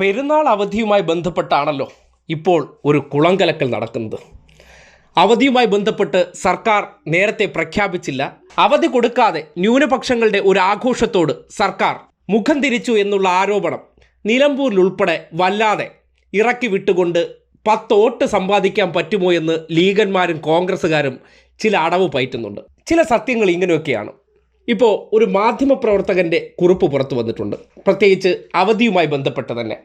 പെരുന്നാൾ അവധിയുമായി ബന്ധപ്പെട്ടാണല്ലോ ഇപ്പോൾ ഒരു കുളങ്കലക്കൽ നടക്കുന്നത്. അവധിയുമായി ബന്ധപ്പെട്ട് സർക്കാർ നേരത്തെ പ്രഖ്യാപിച്ചില്ല. അവധി കൊടുക്കാതെ ന്യൂനപക്ഷങ്ങളുടെ ഒരു ആഘോഷത്തോട് സർക്കാർ മുഖം തിരിച്ചു എന്നുള്ള ആരോപണം നിലമ്പൂരിലുൾപ്പെടെ വല്ലാതെ ഇറക്കി വിട്ടുകൊണ്ട് പത്ത് വോട്ട് സമ്പാദിക്കാൻ പറ്റുമോ എന്ന് ലീഗന്മാരും കോൺഗ്രസ്സുകാരും ചില അടവ് പയറ്റുന്നുണ്ട്. ചില സത്യങ്ങൾ ഇങ്ങനെയൊക്കെയാണ്. ഇപ്പോൾ ഒരു മാധ്യമപ്രവർത്തകന്റെ കുറിപ്പ് പുറത്തു വന്നിട്ടുണ്ട്. പ്രത്യേകിച്ച് അവധിയുമായി ബന്ധപ്പെട്ട് തന്നെ.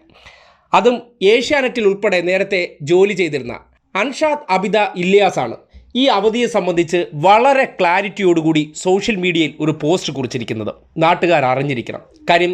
അതും ഏഷ്യാനെറ്റിൽ ഉൾപ്പെടെ നേരത്തെ ജോലി ചെയ്തിരുന്ന അൻഷാദ് അബിദ ഇല്ലിയാസാണ് ഈ അവധിയെ സംബന്ധിച്ച് വളരെ ക്ലാരിറ്റിയോടുകൂടി സോഷ്യൽ മീഡിയയിൽ ഒരു പോസ്റ്റ് കുറിച്ചിരിക്കുന്നത്. നാട്ടുകാർ അറിഞ്ഞിരിക്കണം. കാര്യം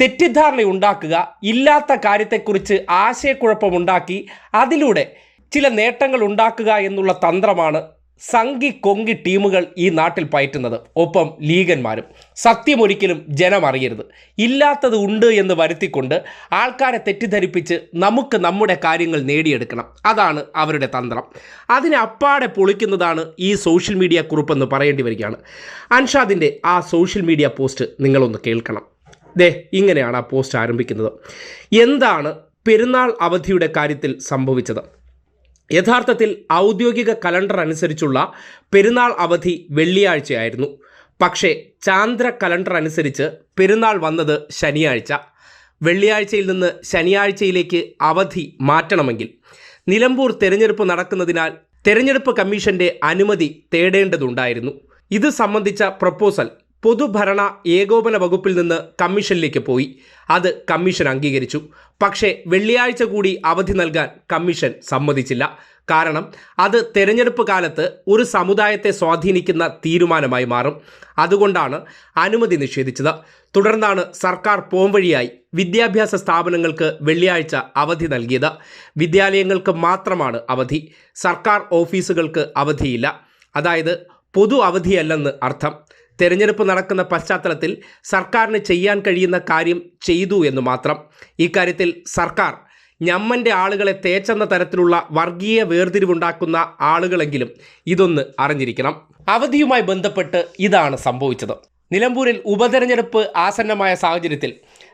തെറ്റിദ്ധാരണ ഉണ്ടാക്കുക ഇല്ലാത്ത കാര്യത്തെക്കുറിച്ച് ആശയക്കുഴപ്പമുണ്ടാക്കി അതിലൂടെ ചില നേട്ടങ്ങൾ ഉണ്ടാക്കുക എന്നുള്ള തന്ത്രമാണ് സംഘി കൊങ്കി ടീമുകൾ ഈ നാട്ടിൽ പയറ്റുന്നത്. ഒപ്പം ലീഗന്മാരും. സത്യമൊരിക്കലും ജനം അറിയരുത് ഇല്ലാത്തത് ഉണ്ട് എന്ന് വരുത്തിക്കൊണ്ട് ആൾക്കാരെ തെറ്റിദ്ധരിപ്പിച്ച് നമുക്ക് നമ്മുടെ കാര്യങ്ങൾ നേടിയെടുക്കണം. അതാണ് അവരുടെ തന്ത്രം. അതിനെ അപ്പാടെ പൊളിക്കുന്നതാണ് ഈ സോഷ്യൽ മീഡിയ കുറിപ്പെന്ന് പറയേണ്ടി വരികയാണ്. അൻഷാദിന്റെ ആ സോഷ്യൽ മീഡിയ പോസ്റ്റ് നിങ്ങളൊന്ന് കേൾക്കണം. ദേ ഇങ്ങനെയാണ് ആ പോസ്റ്റ് ആരംഭിക്കുന്നത്. എന്താണ് പെരുന്നാൾ അവധിയുടെ കാര്യത്തിൽ സംഭവിച്ചത്? യഥാർത്ഥത്തിൽ ഔദ്യോഗിക കലണ്ടർ അനുസരിച്ചുള്ള പെരുന്നാൾ അവധി വെള്ളിയാഴ്ചയായിരുന്നു. പക്ഷേ ചാന്ദ്ര കലണ്ടർ അനുസരിച്ച് പെരുന്നാൾ വന്നത് ശനിയാഴ്ച. വെള്ളിയാഴ്ചയിൽ നിന്ന് ശനിയാഴ്ചയിലേക്ക് അവധി മാറ്റണമെങ്കിൽ നിലമ്പൂർ തെരഞ്ഞെടുപ്പ് നടക്കുന്നതിനാൽ തെരഞ്ഞെടുപ്പ് കമ്മീഷന്റെ അനുമതി തേടേണ്ടതുണ്ടായിരുന്നു. ഇത് സംബന്ധിച്ച പ്രപ്പോസൽ പൊതുഭരണ ഏകോപന വകുപ്പിൽ നിന്ന് കമ്മീഷനിലേക്ക് പോയി. അത് കമ്മീഷൻ അംഗീകരിച്ചു. പക്ഷേ വെള്ളിയാഴ്ച കൂടി അവധി നൽകാൻ കമ്മീഷൻ സമ്മതിച്ചില്ല. കാരണം അത് തെരഞ്ഞെടുപ്പ് കാലത്ത് ഒരു സമുദായത്തെ സ്വാധീനിക്കുന്ന തീരുമാനമായി മാറും. അതുകൊണ്ടാണ് അനുമതി നിഷേധിച്ചത്. തുടർന്നാണ് സർക്കാർ പോംവഴിയായി വിദ്യാഭ്യാസ സ്ഥാപനങ്ങൾക്ക് വെള്ളിയാഴ്ച അവധി നൽകിയത്. വിദ്യാലയങ്ങൾക്ക് മാത്രമാണ് അവധി. സർക്കാർ ഓഫീസുകൾക്ക് അവധിയില്ല. അതായത് പൊതു അവധിയല്ലെന്ന് അർത്ഥം. തെരഞ്ഞെടുപ്പ് നടക്കുന്ന പശ്ചാത്തലത്തിൽ സർക്കാരിന് ചെയ്യാൻ കഴിയുന്ന കാര്യം ചെയ്തു എന്ന് മാത്രം. ഇക്കാര്യത്തിൽ സർക്കാർ ഞമ്മന്റെ ആളുകളെ തേച്ചെന്ന തരത്തിലുള്ള വർഗീയ വേർതിരിവുണ്ടാക്കുന്ന ആളുകളെങ്കിലും ഇതൊന്ന് അറിഞ്ഞിരിക്കണം. അവധിയുമായി ബന്ധപ്പെട്ട് ഇതാണ് സംഭവിച്ചത്. നിലമ്പൂരിൽ ഉപതെരഞ്ഞെടുപ്പ് ആസന്നമായ സാഹചര്യത്തിൽ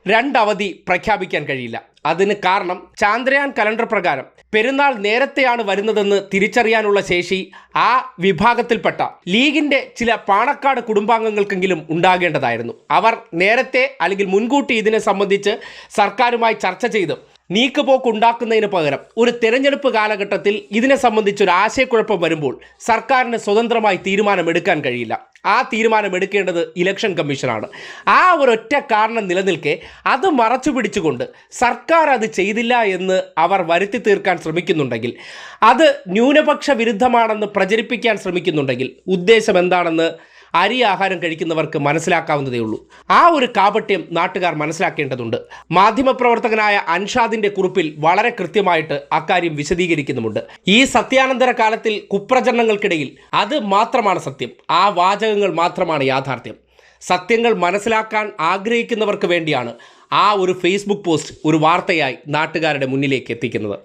രണ്ടവധി പ്രഖ്യാപിക്കാൻ കഴിയില്ല. അതിന് കാരണം ചാന്ദ്രയാൻ കലണ്ടർ പ്രകാരം പെരുന്നാൾ നേരത്തെയാണ് വരുന്നതെന്ന് തിരിച്ചറിയാനുള്ള ശേഷി ആ വിഭാഗത്തിൽപ്പെട്ട ലീഗിന്റെ ചില പാണക്കാട് കുടുംബാംഗങ്ങൾക്കെങ്കിലും ഉണ്ടാകേണ്ടതായിരുന്നു. അവർ നേരത്തെ അല്ലെങ്കിൽ മുൻകൂട്ടി ഇതിനെ സംബന്ധിച്ച് സർക്കാരുമായി ചർച്ച ചെയ്ത് നീക്കുപോക്ക് ഉണ്ടാക്കുന്നതിന് പകരം ഒരു തെരഞ്ഞെടുപ്പ് കാലഘട്ടത്തിൽ ഇതിനെ സംബന്ധിച്ചൊരു ആശയക്കുഴപ്പം വരുമ്പോൾ സർക്കാരിന് സ്വതന്ത്രമായി തീരുമാനമെടുക്കാൻ കഴിയില്ല. ആ തീരുമാനം എടുക്കേണ്ടത് ഇലക്ഷൻ കമ്മീഷനാണ്. ആ ഒരൊറ്റ കാരണം നിലനിൽക്കെ അത് മറച്ചു പിടിച്ചുകൊണ്ട് സർക്കാർ അത് ചെയ്തില്ല എന്ന് അവർ വരുത്തി തീർക്കാൻ ശ്രമിക്കുന്നുണ്ടെങ്കിൽ അത് ന്യൂനപക്ഷ വിരുദ്ധമാണെന്ന് പ്രചരിപ്പിക്കാൻ ശ്രമിക്കുന്നുണ്ടെങ്കിൽ ഉദ്ദേശം എന്താണെന്ന് അരി ആഹാരം കഴിക്കുന്നവർക്ക് മനസ്സിലാക്കാവുന്നതേ ഉള്ളൂ. ആ ഒരു കാപട്യം നാട്ടുകാർ മനസ്സിലാക്കേണ്ടതുണ്ട്. മാധ്യമപ്രവർത്തകനായ അൻഷാദിന്റെ കുറിപ്പിൽ വളരെ കൃത്യമായിട്ട് അക്കാര്യം വിശദീകരിക്കുന്നുമുണ്ട്. ഈ സത്യാനന്തര കാലത്തിൽ കുപ്രചരണങ്ങൾക്കിടയിൽ അത് മാത്രമാണ് സത്യം. ആ വാചകങ്ങൾ മാത്രമാണ് യാഥാർത്ഥ്യം. സത്യങ്ങൾ മനസ്സിലാക്കാൻ ആഗ്രഹിക്കുന്നവർക്ക് വേണ്ടിയാണ് ആ ഒരു ഫേസ്ബുക്ക് പോസ്റ്റ് ഒരു വാർത്തയായി നാട്ടുകാരുടെ മുന്നിലേക്ക് എത്തിക്കുന്നത്.